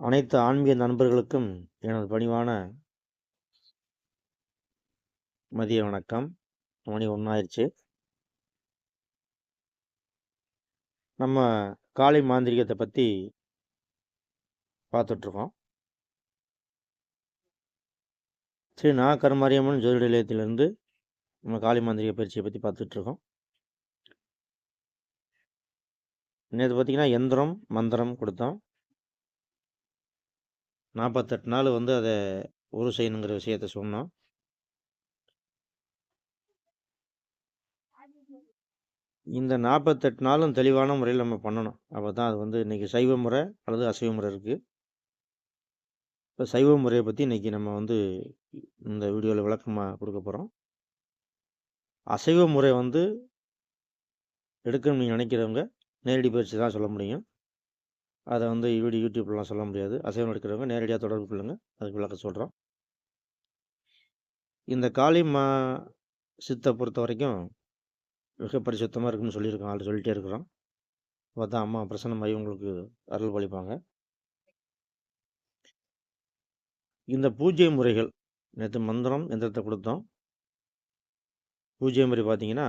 அனைத்து ஆன்மீக நண்பர்களுக்கும் எனது பணிவான மதிய வணக்கம். மணி ஒன்றாயிருச்சு நம்ம காளி மாந்திரிகத்தை பற்றி பார்த்துட்ருக்கோம் ஸ்ரீ நா கருமாரியம்மன் ஜோதிட நிலையத்திலிருந்து நம்ம காளி மாந்திரிக பயிற்சியை பற்றி பார்த்துட்ருக்கோம் நேற்று பார்த்தீங்கன்னா எந்திரம் மந்திரம் கொடுத்தோம். நாற்பத்தெட்டு நாள் வந்து அதை உரு செய்யணுங்கிற விஷயத்த சொன்னோம். இந்த நாற்பத்தெட்டு நாளும் தெளிவான முறையில் நம்ம பண்ணணும். அப்போ தான் அது வந்து இன்றைக்கி சைவ முறை அல்லது அசைவ முறை இருக்குது இப்போ சைவ முறையை பற்றி இன்றைக்கி நம்ம வந்து இந்த வீடியோவில் விளக்கமாக கொடுக்க போகிறோம் அசைவ முறை வந்து எடுக்கணும்னு நீங்கள் நினைக்கிறவங்க நேரடி பயிற்சி தான் சொல்ல முடியும். அதை வந்து வீடியோ யூடியூப்லாம் சொல்ல முடியாது. அசைவம் எடுக்கிறவங்க நேரடியாக தொடர்பு கொள்ளுங்க. அதுக்கு விளக்க சொல்கிறோம் இந்த காளி மா சித்தை பொறுத்த வரைக்கும் மிக பரிசுத்தமாக இருக்குன்னு சொல்லியிருக்கோம் ஆள் சொல்லிகிட்டே இருக்கிறோம். பார்த்தா அம்மா பிரசன்னமாகி உங்களுக்கு அருள் பளிப்பாங்க இந்த பூஜை முறைகள் நேற்று மந்திரம் எந்திரத்தை கொடுத்தோம். பூஜை முறை பார்த்தீங்கன்னா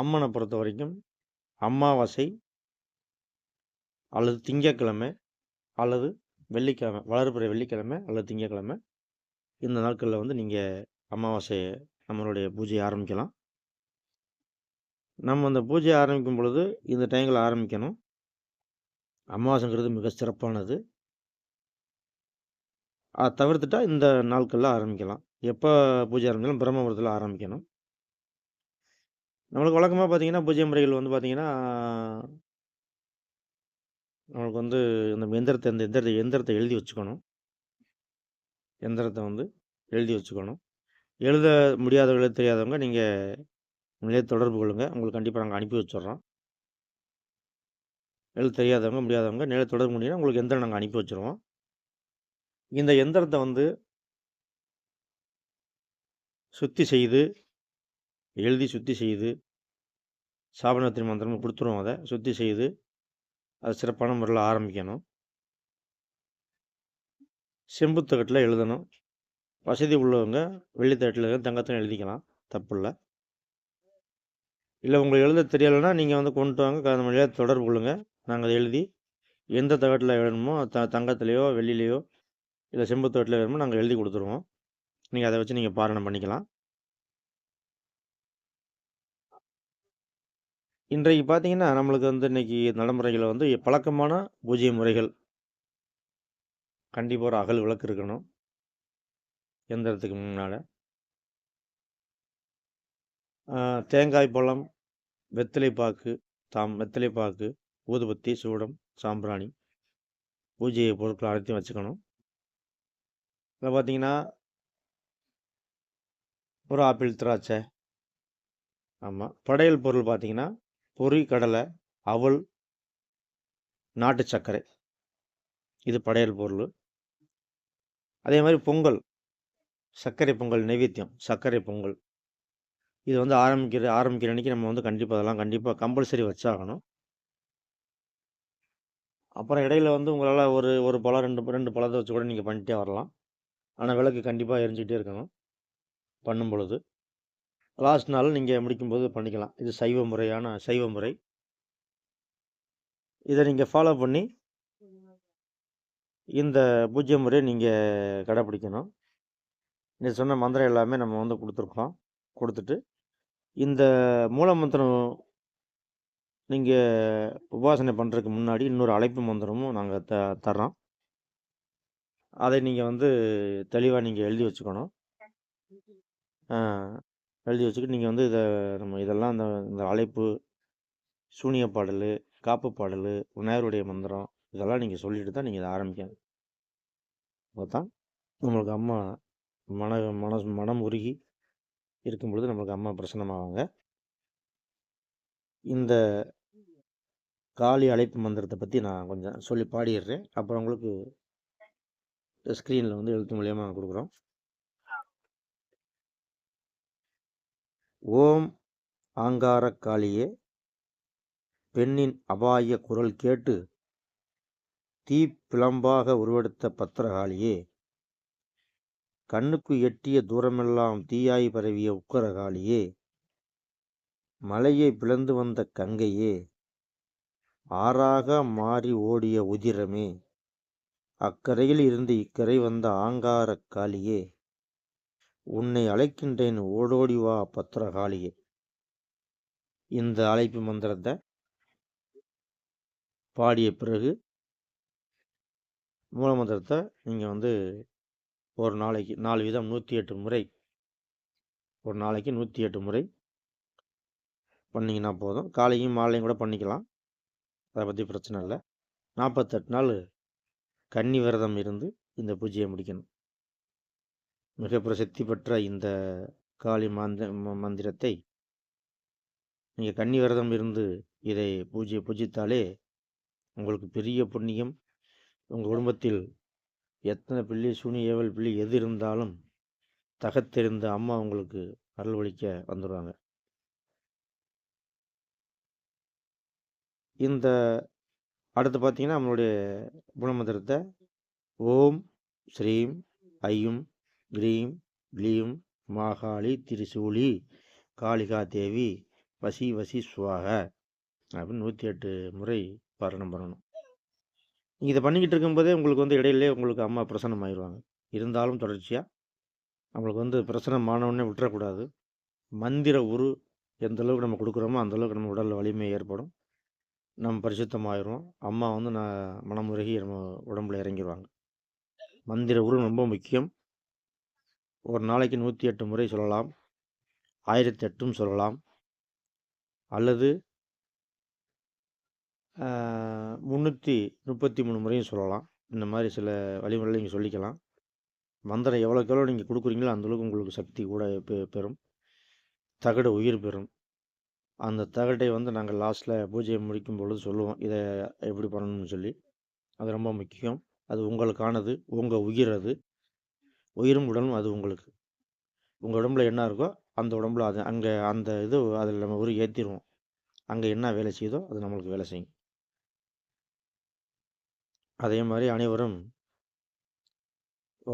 அம்மனை பொறுத்த வரைக்கும் அமாவாசை அல்லது திங்கக்கிழமை அல்லது வெள்ளிக்கிழமை வளர்ப்புற வெள்ளிக்கிழமை அல்லது திங்கக்கிழமை இந்த நாட்களில் வந்து நீங்கள் அமாவாசையை நம்மளுடைய பூஜையை ஆரம்பிக்கலாம். நம்ம அந்த பூஜையை ஆரம்பிக்கும் பொழுது இந்த டைமில் ஆரம்பிக்கணும். அமாவாசைங்கிறது மிக சிறப்பானது. அதை தவிர்த்துட்டால் இந்த நாட்களில் ஆரம்பிக்கலாம். எப்போ பூஜை ஆரம்பிக்கலாம் பிரம்மபுரத்தில் ஆரம்பிக்கணும். நம்மளுக்கு வழக்கமாக பார்த்தீங்கன்னா பூஜை முறைகள் வந்து பார்த்தீங்கன்னா நம்மளுக்கு வந்து இந்த எந்திரத்தை இந்த எந்திரத்தை எந்திரத்தை எழுதி வச்சுக்கணும். எந்திரத்தை வந்து எழுதி வச்சுக்கணும். எழுத முடியாதவங்க எழுத தெரியாதவங்க நீங்கள் உங்களே தொடர்பு கொள்ளுங்கள் உங்களுக்கு கண்டிப்பாக நாங்கள் அனுப்பி வச்சிடுறோம். எழுத தெரியாதவங்க முடியாதவங்க நேரில் தொடர்பு முடியும்னா உங்களுக்கு எந்திரம் நாங்கள் அனுப்பி வச்சுருவோம். இந்த எந்திரத்தை வந்து சுத்தி செய்து எழுதி சுத்தி செய்து சாபனத்தின் மந்திரம் கொடுத்துருவோம் அதை. சுத்தி செய்து அது சிறப்பான முறையில் ஆரம்பிக்கணும். செம்பு தகட்டில் எழுதணும். வசதி உள்ளவங்க வெள்ளித்தகட்டில் தங்கத்தில் எழுதிக்கலாம். தப்பு இல்லை இல்லை உங்களுக்கு எழுத தெரியலைன்னா நீங்கள் வந்து கொண்டு வாங்க. அந்த வழியாக தொடர்பு கொள்ளுங்கள் நாங்கள் அதை எழுதி எந்த தகட்டில் எழுதணுமோ த தங்கத்துலேயோ வெள்ளிலேயோ இல்லை செம்பு தகட்டில் வேணுமோ நாங்கள் எழுதி கொடுத்துருவோம். நீங்கள் அதை வச்சு நீங்கள் பாரணம் பண்ணிக்கலாம். இன்றைக்கு பார்த்தீங்கன்னா நம்மளுக்கு வந்து இன்றைக்கி நடைமுறைகளில் வந்து பழக்கமான பூஜை முறைகள். கண்டிப்பாக ஒரு அகல் விளக்கு இருக்கணும். எந்திரத்துக்கு முன்னால்? தேங்காய் பழம் வெத்தலை பாக்கு தாம் வெத்தலை பாக்கு ஊதுபத்தி சூடம் சாம்பிராணி பூஜை பொருட்கள் அனைத்தையும் வச்சுக்கணும். இதில் பார்த்தீங்கன்னா ஒரு ஆப்பிள் திராட்சை. ஆமாம் படையல் பொருள் பார்த்தீங்கன்னா பொறி கடலை அவல் நாட்டு சர்க்கரை. இது படையல் பொருள். அதே மாதிரி பொங்கல். சர்க்கரை பொங்கல் நைவேத்தியம். சர்க்கரை பொங்கல். இது வந்து ஆரம்பிக்கிற ஆரம்பிக்கிற அன்றைக்கி நம்ம வந்து கண்டிப்பாக அதெல்லாம் கண்டிப்பாக கம்பல்சரி வச்சாகணும். அப்புறம் இடையில வந்து உங்களால் ஒரு ஒரு பழம் ரெண்டு ரெண்டு பழத்தை வச்சு கூட நீங்கள் பண்ணிட்டே வரலாம். ஆனால் விளக்கு கண்டிப்பாக எரிஞ்சிக்கிட்டே இருக்கணும். பண்ணும் பொழுது. லாஸ்ட் நாள் நீங்கள் முடிக்கும்போது பண்ணிக்கலாம். இது சைவ முறையான சைவ முறை. இதை நீங்கள் ஃபாலோ பண்ணி இந்த பூஜ்ய முறையை நீங்கள் கடைப்பிடிக்கணும். நீ சொன்ன மந்திரம் எல்லாமே நம்ம வந்து கொடுத்துருக்கோம். கொடுத்துட்டு இந்த மூல மந்திரம் நீங்கள் உபாசனை பண்ணுறதுக்கு முன்னாடி இன்னொரு அழைப்பு மந்திரமும் நாங்கள் த தர்றோம். அதை நீங்கள் வந்து தெளிவாக நீங்கள் எழுதி வச்சுக்கணும். எழுதி வச்சுக்கிட்டு நீங்கள் வந்து இதை நம்ம இதெல்லாம் இந்த இந்த அழைப்பு சூனிய பாடல் காப்பு பாடல் விநாயகருடைய மந்திரம் இதெல்லாம் நீங்கள் சொல்லிட்டு தான் நீங்கள் இதை ஆரம்பிக்கணும். அப்போ தான் நம்மளுக்கு அம்மா மன மன மனம் உருகி இருக்கும் பொழுது நம்மளுக்கு அம்மா பிரசன்னமாவாங்க. இந்த காளி அழைப்பு மந்திரத்தை பற்றி நான் கொஞ்சம் சொல்லி பாடிடுறேன். அப்புறம் உங்களுக்கு ஸ்க்ரீனில் வந்து எழுத்து மூலியமாக கொடுக்குறோம். ஓம் ஆங்காரக்காளியே பெண்ணின் அபாய குரல் கேட்டு தீப்பிளம்பாக உருவெடுத்த பத்திரகாளியே. கண்ணுக்கு எட்டிய தூரமெல்லாம் தீயாய் பரவிய உக்கரகாளியே. மலையை பிளந்து வந்த கங்கையே. ஆறாக மாறி ஓடிய உதிரமே. அக்கரையில் இருந்து இக்கரை வந்த ஆங்காரக்காளியே உன்னை அழைக்கின்றேன். ஓடோடி வா பத்திரகாளியே. இந்த அழைப்பு மந்திரத்தை பாடிய பிறகு மூலமந்திரத்தை நீங்கள் வந்து ஒரு நாளைக்கு நாலு வீதம் நூற்றி எட்டு முறை ஒரு நாளைக்கு நூற்றி எட்டு முறை பண்ணிங்கன்னா போதும். காலையும் மாலையும் கூட பண்ணிக்கலாம். அதை பற்றி பிரச்சனை இல்லை. நாற்பத்தெட்டு நாள் கன்னி விரதம் இருந்து இந்த பூஜையை முடிக்கணும். மிக பிரசித்தி பெற்ற இந்த காளி மாந்த மந்திரத்தை நீங்கள் கன்னி விரதம் இருந்து இதை பூஜை பூஜித்தாலே உங்களுக்கு பெரிய புண்ணியம். உங்கள் குடும்பத்தில் எத்தனை பிள்ளை சூனி ஏவல் பிள்ளை எது இருந்தாலும் தகத்தெறிந்த அம்மா உங்களுக்கு அருள்வழிக்க வந்துடுவாங்க இந்த அடுத்து பார்த்தீங்கன்னா நம்மளுடைய குணமந்திரத்தை ஓம் ஸ்ரீம் ஐயும் கிரீம் க்ளீம் மாகாளி திரிசூலி காளிகா தேவி வசி வசி சுவாக அப்படின்னு நூற்றி எட்டு முறை பாரணம் பண்ணணும். நீங்கள் இதை பண்ணிக்கிட்டு இருக்கும்போதே உங்களுக்கு வந்து இடையிலே உங்களுக்கு அம்மா பிரசன்னம் ஆயிடுவாங்க. இருந்தாலும் தொடர்ச்சியாக நம்மளுக்கு வந்து பிரசனம் ஆனவுடனே விட்டுறக்கூடாது. மந்திர உரு எந்த அளவுக்கு நம்ம கொடுக்குறோமோ அந்தளவுக்கு நம்ம உடலில் வலிமை ஏற்படும். நம்ம பரிசுத்தமாயிரும் அம்மா வந்து நான் மனமுருகி நம்ம உடம்புல இறங்கிடுவாங்க மந்திர உரு ரொம்ப முக்கியம். ஒரு நாளைக்கு நூற்றி எட்டு முறை சொல்லலாம். ஆயிரத்தி எட்டும் சொல்லலாம். அல்லது முந்நூற்றி முப்பத்தி மூணு முறையும் சொல்லலாம். இந்த மாதிரி சில வழிமுறைகளை நீங்கள் சொல்லிக்கலாம். மந்திரம் எவ்வளோக்கு எவ்வளோ நீங்கள் கொடுக்குறீங்களோ அந்தளவுக்கு உங்களுக்கு சக்தி கூட பெ- பெறும். தகடு உயிர் பெறும். அந்த தகட்டை வந்து நாங்கள் லாஸ்ட்டில் பூஜையை முடிக்கும் பொழுது சொல்லுவோம். இதை எப்படி பண்ணணும்னு சொல்லி. அது ரொம்ப முக்கியம். அது உங்களுக்கானது உங்கள் உயிர் அது. உயிரும் உடலும் அது உங்களுக்கு. உங்கள் உடம்புல என்ன இருக்கோ அந்த உடம்புல அது அங்கே அந்த இது அதில் நம்ம ஒரு ஏற்றிடுவோம் அங்கே என்ன வேலை செய்யுதோ அது நம்மளுக்கு வேலை செய்யும். அதே மாதிரி அனைவரும்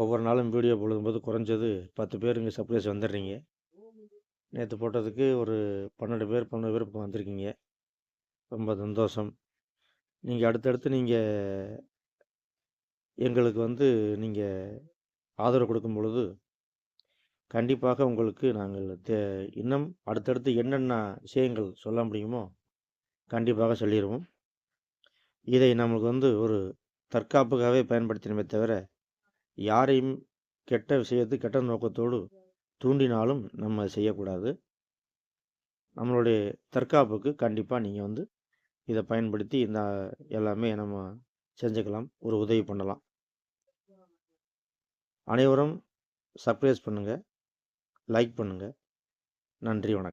ஒவ்வொரு நாளும் வீடியோ பொழுதும்போது குறைஞ்சது பத்து பேர் இங்கே சர்ப்ரைஸ் வந்துடுறீங்க. நேற்று போட்டதுக்கு ஒரு பன்னெண்டு பேர் பன்னெண்டு பேர் இப்போ வந்திருக்கீங்க. ரொம்ப சந்தோஷம். நீங்கள் அடுத்தடுத்து நீங்கள் எங்களுக்கு வந்து நீங்கள் ஆதரவு கொடுக்கும் பொழுது கண்டிப்பாக உங்களுக்கு நாங்கள் தே இன்னும் அடுத்தடுத்து என்னென்ன விஷயங்கள் சொல்ல முடியுமோ கண்டிப்பாக சொல்லிடுவோம் இதை நமக்கு வந்து ஒரு தற்காப்புக்காகவே பயன்படுத்தினமே தவிர யாரையும் கெட்ட விஷயத்து கெட்ட நோக்கத்தோடு தூண்டினாலும் நம்ம செய்யக்கூடாது. நம்மளுடைய தற்காப்புக்கு கண்டிப்பாக நீங்கள் வந்து இதை பயன்படுத்தி இந்த எல்லாமே நம்ம செஞ்சுக்கலாம் ஒரு உதவி பண்ணலாம். அனைவரும் சர்ப்ரைஸ் பண்ணுங்கள் லைக் பண்ணுங்கள் நன்றி வணக்கம்.